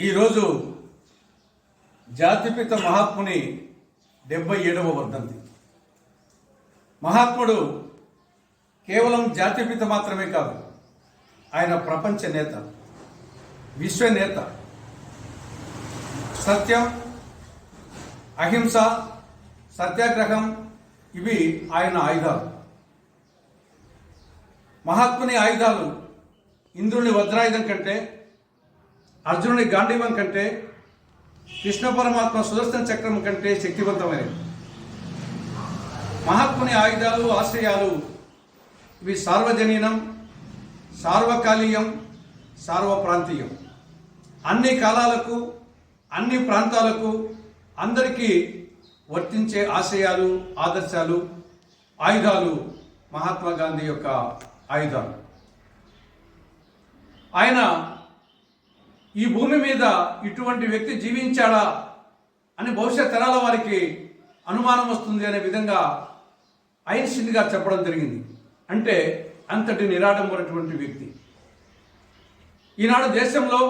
ఈరోజు జాతిపిత మహాత్ముని డెబ్బై ఏడవ వర్ధంతి. మహాత్ముడు కేవలం జాతిపిత మాత్రమే కాదు ఆయన ప్రపంచ నేత విశ్వ నేత. సత్యం అహింస సత్యాగ్రహం ఇవి ఆయన ఆయుధాలు. మహాత్ముని ఆయుధాలు ఇంద్రుని వజ్రాయుధం కంటే అర్జునుని గాంధీవం కంటే కృష్ణ పరమాత్మ సుదర్శన చక్రం కంటే శక్తివంతమైనవి మహాత్ముని ఆయుధాలు ఆశ్రయాలు ఇవి సార్వజనీనం సార్వకాలీయం సార్వప్రాంతీయం. అన్ని కాలాలకు అన్ని ప్రాంతాలకు అందరికీ వర్తించే ఆశయాలు ఆదర్శాలు ఆయుధాలు మహాత్మా గాంధీ యొక్క ఆయుధాలు. ఆయన ఈ భూమి మీద ఇటువంటి వ్యక్తి జీవించాడా అని భవిష్యత్ తరాల వారికి అనుమానం వస్తుంది అనే విధంగా ఐన్స్టీన్ గారు చెప్పడం జరిగింది. అంటే అంతటి నిరాడంబరటువంటి వ్యక్తి. ఈనాడు దేశంలో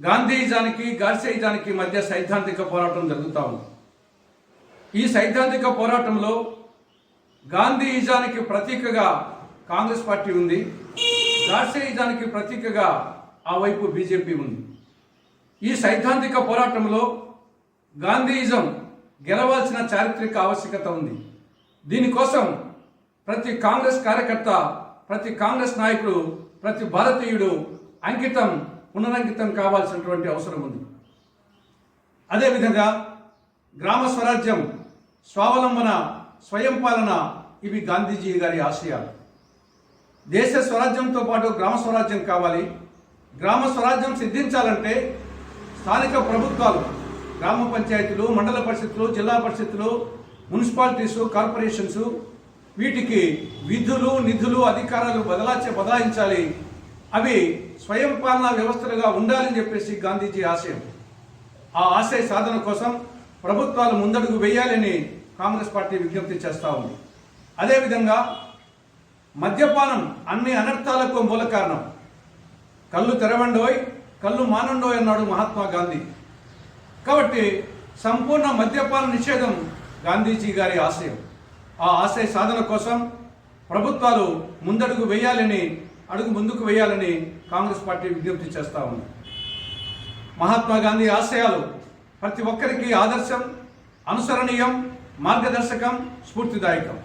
గాంధీజానికి గాడ్సేయిజానికి మధ్య సైద్ధాంతిక పోరాటం జరుగుతూ ఉంది. ఈ సైద్ధాంతిక పోరాటంలో గాంధీయిజానికి ప్రతీకగా కాంగ్రెస్ పార్టీ ఉంది. గాడ్సేయిజానికి ప్రతీకగా ఆ వైపు బీజేపీ ఉంది. ఈ సైద్ధాంతిక పోరాటంలో గాంధీయిజం గెలవాల్సిన చారిత్రక ఆవశ్యకత ఉంది. దీనికోసం ప్రతి కాంగ్రెస్ కార్యకర్త ప్రతి కాంగ్రెస్ నాయకుడు ప్రతి భారతీయుడు అంకితం పునరంకితం కావాల్సినటువంటి అవసరం ఉంది. అదేవిధంగా గ్రామ స్వరాజ్యం స్వావలంబన స్వయం పాలన ఇవి గాంధీజీ గారి ఆశయాలు. దేశ స్వరాజ్యంతో పాటు గ్రామ స్వరాజ్యం కావాలి. గ్రామ స్వరాజ్యం సిద్ధించాలంటే స్థానిక ప్రభుత్వాలు గ్రామ పంచాయతీలు మండల పరిషత్తులు జిల్లా పరిషత్తులు మున్సిపాలిటీసు కార్పొరేషన్స్ వీటికి విధులు నిధులు అధికారాలు బదలాచే బదలాయించాలి. అవి స్వయం పాలనా వ్యవస్థలుగా ఉండాలని చెప్పేసి గాంధీజీ ఆశయం. ఆ ఆశయ సాధన కోసం ప్రభుత్వాలు ముందడుగు వేయాలని కాంగ్రెస్ పార్టీ విజ్ఞప్తి చేస్తూ ఉంది. అదేవిధంగా మద్యపానం అన్ని అనర్థాలకు మూల కారణం. కళ్ళు తెరవండోయ్ కళ్ళు మానండోయ్ అన్నాడు మహాత్మా గాంధీ. కాబట్టి సంపూర్ణ మద్యపాన నిషేధం గాంధీజీ గారి ఆశయం. ఆ ఆశయ సాధన కోసం ప్రభుత్వాలు ముందడుగు వేయాలని అడుగు ముందుకు వేయాలని కాంగ్రెస్ పార్టీ విజ్ఞప్తి చేస్తూ ఉంది. మహాత్మా గాంధీ ఆశయాలు ప్రతి ఒక్కరికి ఆదర్శం అనుసరణీయం మార్గదర్శకం స్ఫూర్తిదాయకం.